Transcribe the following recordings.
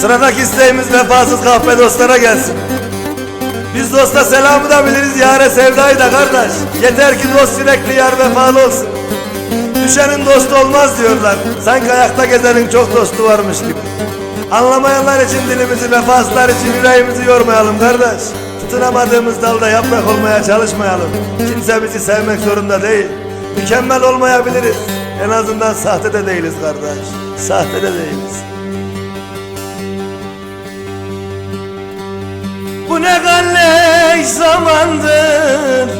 Sıradaki isteğimiz vefasız kahpe dostlara gelsin. Biz dosta selamı da biliriz, yare sevdayı da kardeş. Yeter ki dost sürekli yar vefalı olsun. Düşenin dostu olmaz diyorlar. Sanki ayakta gezenin çok dostu varmış gibi. Anlamayanlar için dilimizi, vefasızlar için yüreğimizi yormayalım kardeş. Tutunamadığımız dalda yaprak olmaya çalışmayalım. Kimse bizi sevmek zorunda değil. Mükemmel olmayabiliriz. En azından sahte de değiliz kardeş. Sahte de değiliz. Bu ne galleş zamandır?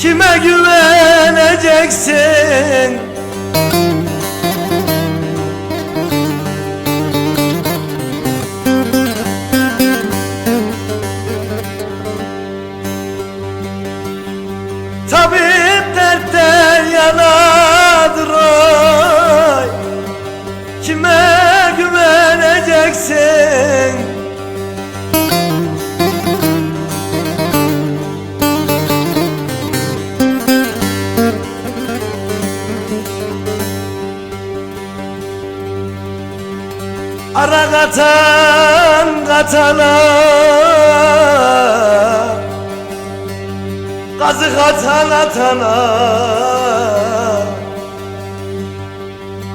Kime güveneceksin? Tabip dertten yanadır oy. Kime güveneceksin Ara katan katana. Kazık atan atana.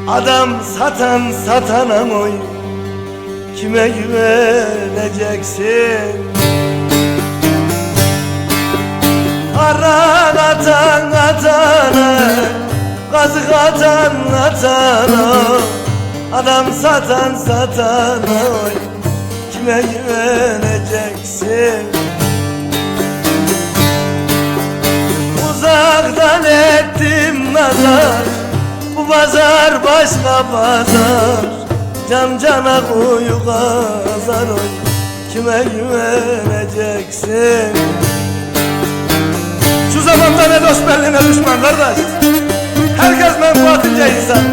Adam satan satana oy. Kime güveneceksin? Ara atan atana Kazık atan atana Adam satan satana oy Kime güveneceksin? Uzaktan ettim nazar Bu pazar başka pazar. Can cana kuyu kazar oy Kime güveneceksin? Şu zamanda ne dost belli ne düşman kardeş. Herkes menfaatince insan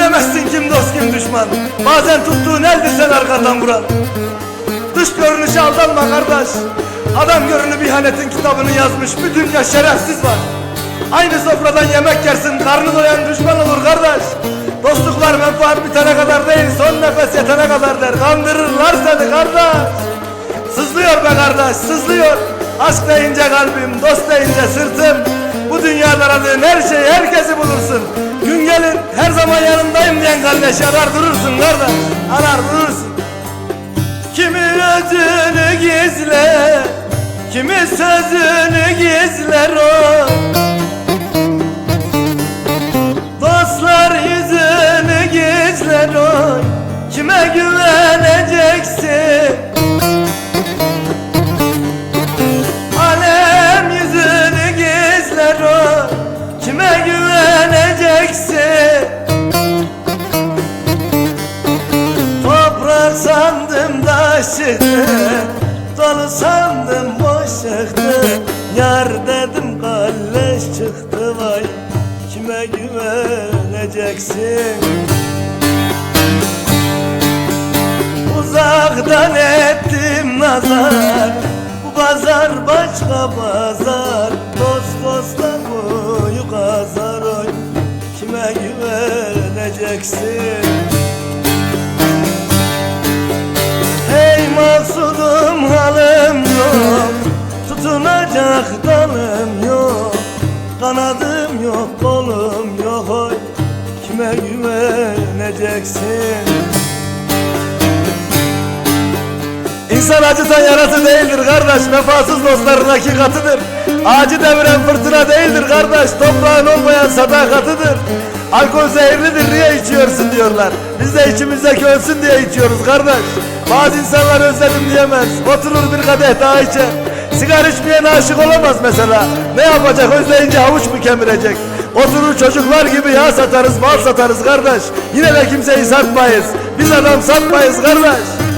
Bilemezsin kim dost kim düşman. Bazen tuttuğun eldir sen arkandan vuran Dış görünüşe aldanma kardeş. Adam görünü bihanetin kitabını yazmış. Bir dünya şerefsiz var. Aynı sofradan yemek yersin. Karnı doyan düşman olur kardeş. Dostluklar menfaat bitene kadar değil Son nefes yetene kadar der. Kandırırlar seni kardeş. Sızlıyor be kardeş sızlıyor. Aşk deyince kalbim dost deyince sırtım. Bu dünyada aradığın her şeyi herkesi bulursun Gün gelir her zaman yanındayım diyen kardeş Arar durursun kardeş arar durursun. Kimi özünü gizler Kimi sözünü gizler o çıktı vay Kime güveneceksin? Uzaktan ettim nazar Bu pazar başka pazar. Dost dosta kuyu kazar oy Kime güveneceksin Güveneceksin. İnsan acıtan yarası değildir kardeş Vefasız dostların hakikatıdır Acı deviren fırtına değildir kardeş Toprağın olmayan sadakatıdır. Alkol zehirlidir niye içiyorsun diyorlar. Biz de içimizdeki ölsün diye içiyoruz kardeş. Bazı insanlar özledim diyemez Oturur bir kadeh daha içer. Sigara içmeyen aşık olamaz mesela. Ne yapacak? Özleyince havuç mu kemirecek Oturur çocuklar gibi yağ satarız mal satarız kardeş. Yine de kimseyi satmayız. Biz adam satmayız kardeş